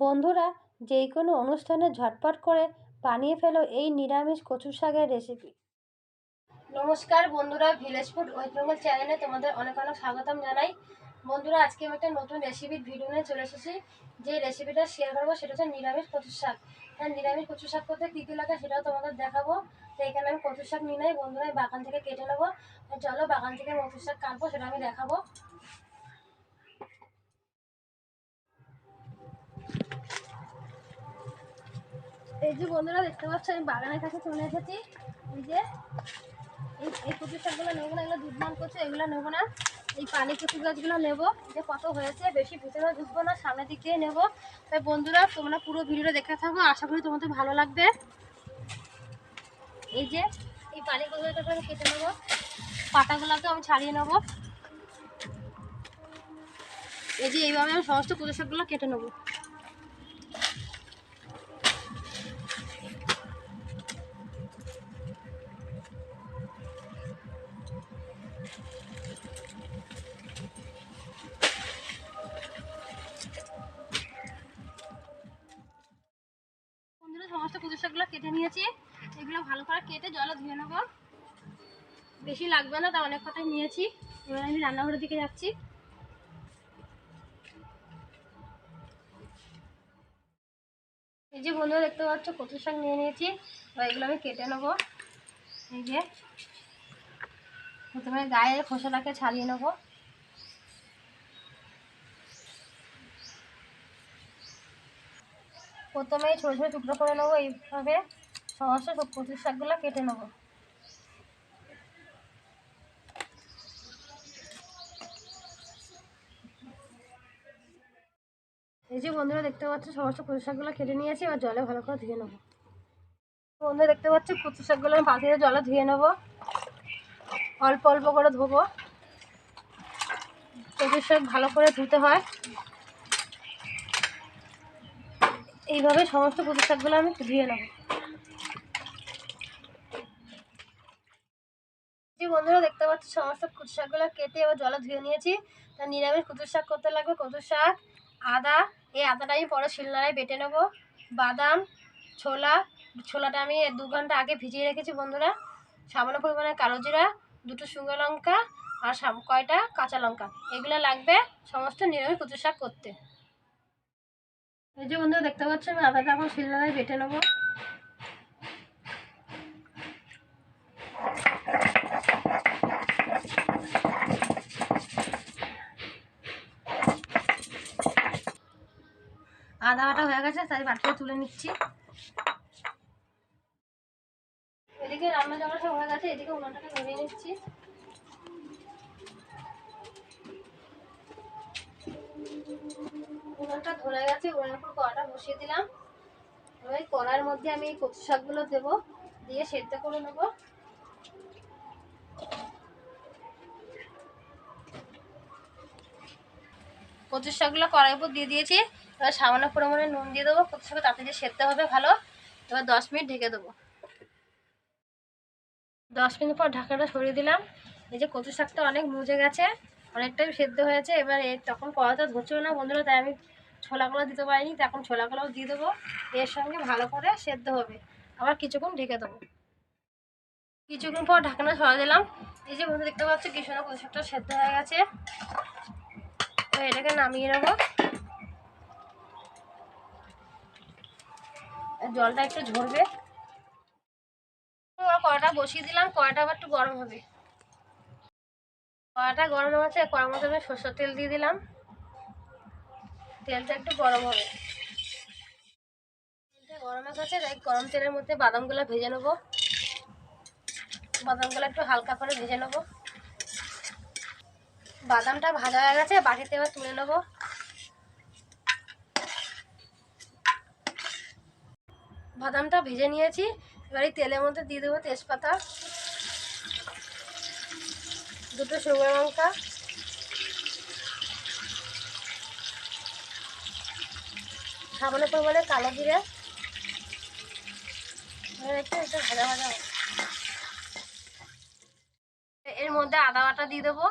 বন্ধুরা যেই কোনো অনুষ্ঠানে ঝটপট করে বানিয়ে ফেলো এই নিরামিষ কচু শাকের রেসিপি নমস্কার বন্ধুরা ভিলেজ ফুড ওয়েস্ট বেঙ্গল চ্যানেলে তোমাদের অনেক অনেক স্বাগতম জানাই। বন্ধুরা, আজকে আমি একটা নতুন রেসিপির ভিডিও নিয়ে চলে এসেছি। যে রেসিপিটা শেয়ার করব সেটা হচ্ছে নিরামিষ কচু শাক। হ্যাঁ নিরামিষ কচু শাক করতে কী কী লাগে সেটাও তোমাদের দেখাবো। তো এখানে আমি কচু শাক নিয়ে নেই, বন্ধুরা বাগান থেকে কেটে নেব। চলো বাগান থেকে কচু শাক কাটবো, সেটা আমি দেখাবো। এই যে বন্ধুরা দেখতে পাচ্ছ, আমি বাগানের কাছে চলে এসেছি। এই যে, এই এই কচু শাকগুলো নেব না, এগুলো দুধমান কচু এগুলো নেব না। এই পানি কচু গাছগুলো নেব। যে কত হয়েছে, বেশি ভিতরে ঢুকবো না, সামনের দিক দিয়ে নেব। তাই বন্ধুরা, তোমরা পুরো ভিডিওটা দেখে থাকো, আশা করি তোমাদের ভালো লাগবে। এই যে, এই পানি কচুটাকে আমি কেটে নেব, পাতাগুলোকে আমি ছাড়িয়ে নেব। এই যে এইভাবে আমি সমস্ত কচু শাকগুলো কেটে নেব। শাকগুলো কেটে নিয়েছি। এগুলো ভালো করে কেটে জলে ধুয়ে নেব। বেশি লাগবে না, তা অনেক কথাই নিয়েছি। এবার আমি রান্নাঘরের দিকে যাচ্ছি। এই যে বন্ধুরা দেখতে পাচ্ছ কচু শাক নিয়ে নিয়েছি। এবার এগুলো আমি কেটে নেব। এই যে প্রথমে গায়ে খোসাটাকে ছাড়িয়ে নেব। প্রথমে ছোটো ছোটো টুকরো করে নেব, এইভাবে সব কচুর শাকগুলো কেটে নেব। এই যে বন্ধুরা দেখতে পাচ্ছ সমস্ত কচু শাকগুলো কেটে নিয়েছি, এবার জলে ভালো করে ধুয়ে নেব। বন্ধুরা দেখতে পাচ্ছ কচু শাকগুলো আমি বালতিতে জলে ধুয়ে নেব। অল্প অল্প করে ধোবো। কচুর শাক ভালো করে ধুতে হয়। এইভাবে সমস্ত কচু শাকগুলো আমি ধুয়ে নেব। যে বন্ধুরা, দেখতে পাচ্ছি সমস্ত কচু শাকগুলো কেটে এবার জলে ধুয়ে নিয়েছি। তা নিরামিষ কচু শাক করতে লাগবে কচু শাক, আদা, এই আদাটা আমি পরে শিলনাড়ায় বেটে নেব। বাদাম, ছোলা, ছোলাটা আমি দু ঘণ্টা আগে ভিজিয়ে রেখেছি বন্ধুরা। সামান্য পরিমাণে কালো জিরা, দুটো শুকনো লঙ্কা আর কয়টা কাঁচা লঙ্কা। এগুলো লাগবে সমস্ত নিরামিষ কচু শাক করতে। এই যে বন্ধুরা, দেখতে পাচ্ছ আমি আদাটা এখন শিলনোড়ায় বেটে নেব। আদা বাটা হয়ে গেছে, তাই বাটিতে তুলে নিচ্ছি। এদিকে রান্না জলটা হয়ে গেছে, এদিকে উনানটাকে ধরিয়ে নিচ্ছি। উনুনটা ধরে গেছে উনুনের উপর কড়াটা বসিয়ে দিলাম। এই কড়ার মধ্যে আমি এই কচু শাকগুলো দেবো, দিয়ে সেদ্ধ করে নেব। কচু শাকগুলো কড়াইয়ের উপর দিয়ে দিয়েছি, এবার সামান্য পরিমাণে নুন দিয়ে দেবো। কচু শাক তাড়াতাড়ি সেদ্ধ হবে ভালো, এবার দশ মিনিট ঢেকে দেবো। দশ মিনিট পর ঢাকাটা সরিয়ে দিলাম। এই যে কচু শাকটা অনেক মুজে গেছে, অনেকটাই সেদ্ধ হয়েছে। এবার তখন কড়াটা ধরছিল না বন্ধুরা, তাই আমি ছোলাগুলো দিতে পারিনি তখন ছোলাগুলোও দিয়ে দেবো। এর সঙ্গে ভালো করে সেদ্ধ হবে। আবার কিছুক্ষণ ঢেকে দেবো। কিছুক্ষণ পর ঢাকনা সরা দিলাম। এই যে বন্ধু দেখতে পাচ্ছ কি সুন্দর কচু সেদ্ধ হয়ে গেছে। তো এটাকে নামিয়ে নেব। জলটা একটু ঝরবে। কড়াটা বসিয়ে দিলাম, কড়াটা আবার একটু গরম হবে। কড়াটা গরম হচ্ছে কড়ার মধ্যে আমি সরষের তেল দিয়ে দিলাম। তেলটা একটু গরম হবে। তেলটা গরম হয়ে গেছে, তাই গরম তেলের মধ্যে বাদামগুলো ভেজে নেব। বাদামগুলো একটু হালকা করে ভেজে নেব। বাদামটা ভাজা হয়ে গেছে, বাটিতে এবার তুলে নেব। বাদামটা ভেজে নিয়েছি, এবার এই তেলের মধ্যে দিয়ে দেবো তেজপাতা, দুটো শুকনো লঙ্কা সামান্য পরিমাণে কালো জিরে। এর মধ্যে আদা বাটা দিয়ে দেবো।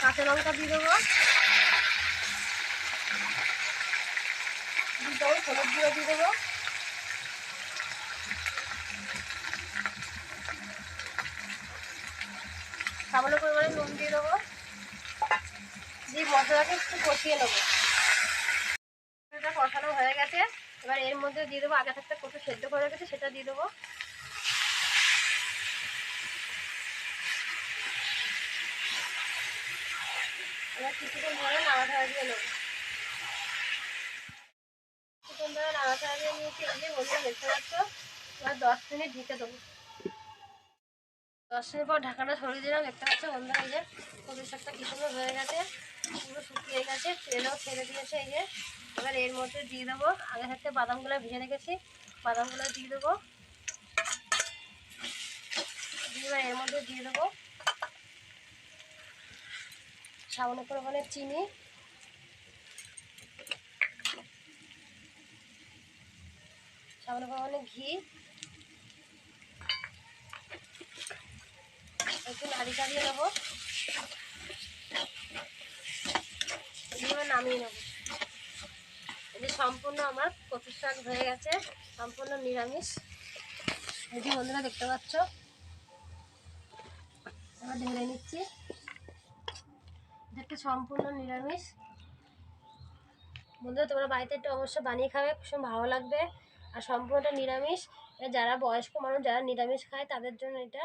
কাঁচা লঙ্কা দিয়ে দেবো। দিয়ে দেবো হলুদ দিয়ে দেবো। পরিমাণে নুন দিয়ে দেবো। দিয়ে মশলাকে একটু কষিয়ে নেব। মশলাটা কষানো হয়ে গেছে। এবার এর মধ্যে দিয়ে দেবো আগে থাকতে কত সেদ্ধ করে গেছে সেটা দিয়ে দেবো। এবার কিছুক্ষণ ধরে নাড়াচাড়া দিয়ে নেব। কিছুক্ষণ ধরে নাড়াচাড়া দিয়ে নিয়েছি, এই যে বন্ধুরা দেখতে পাচ্ছ? এবার দশ মিনিট ঢেকে দেবো। দশ মিনিট পর ঢাকাটা সরিয়ে দিলাম, দেখতে পাচ্ছ বন্ধুরা, এই যে শাকটা কি সুন্দর হয়ে গেছে। পুরো শুকিয়ে গেছে তেলও ছেড়ে দিয়েছে এই যে এবার এর মধ্যে দিয়ে দেবো। আগে থাকতে বাদামগুলো ভেজে রেখেছি, বাদামগুলো দিয়ে দেবো। দিয়ে এর মধ্যে দিয়ে দেবো সামান্য পরিমাণে চিনি। সামান্য পরিমাণে ঘি। একটু নেব। দিয়ে নামিয়ে নেব। যে সম্পূর্ণ আমার কচুর শাক হয়ে গেছে, সম্পূর্ণ নিরামিষ। যে বন্ধুরা, দেখতে পাচ্ছ? এবার ঢেলে নিচ্ছি। দেখতে সম্পূর্ণ নিরামিষ। বন্ধুরা, তোমরা বাড়িতে একটু অবশ্যই বানিয়ে খাবে, ভীষণ ভালো লাগবে। আর সম্পূর্ণটা নিরামিষ। যারা বয়স্ক মানুষ, যারা নিরামিষ খায়, তাদের জন্য এটা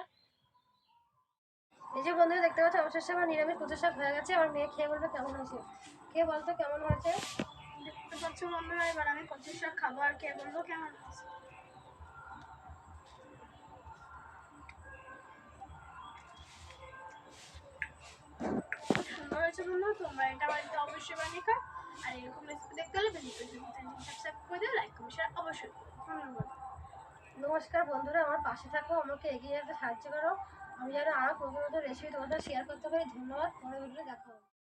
যে বন্ধুরা দেখতে পাচ্ছ অবশেষে আমার নিরামিষ কচুর শাক হয়ে গেছে। আমার মেয়ে খেয়ে বলবে কেমন হয়েছে? কে বলতো কেমন হয়েছে? দেখতে পাচ্ছ বন্ধুরা এবার আমি কচুর শাক খাব আর কে বলব কেমন হয়েছে? সুন্দর হয়েছে বন্ধু তোমরা এটা বাড়িতে অবশ্যই বানিয়ে খাও। আর এরকম রেসিপি দেখতে হলে সাবস্ক্রাইব করে দিও লাইক করে শেয়ার অবশ্যই ধন্যবাদ। নমস্কার বন্ধুরা আমার পাশে থাকো আমাকে এগিয়ে যেতে সাহায্য করো। আমি যেন আরও প্রথমত রেসিপি তোমাদের শেয়ার করতে পারি। ধন্যবাদ। পরে ভিডিও দেখা হবে।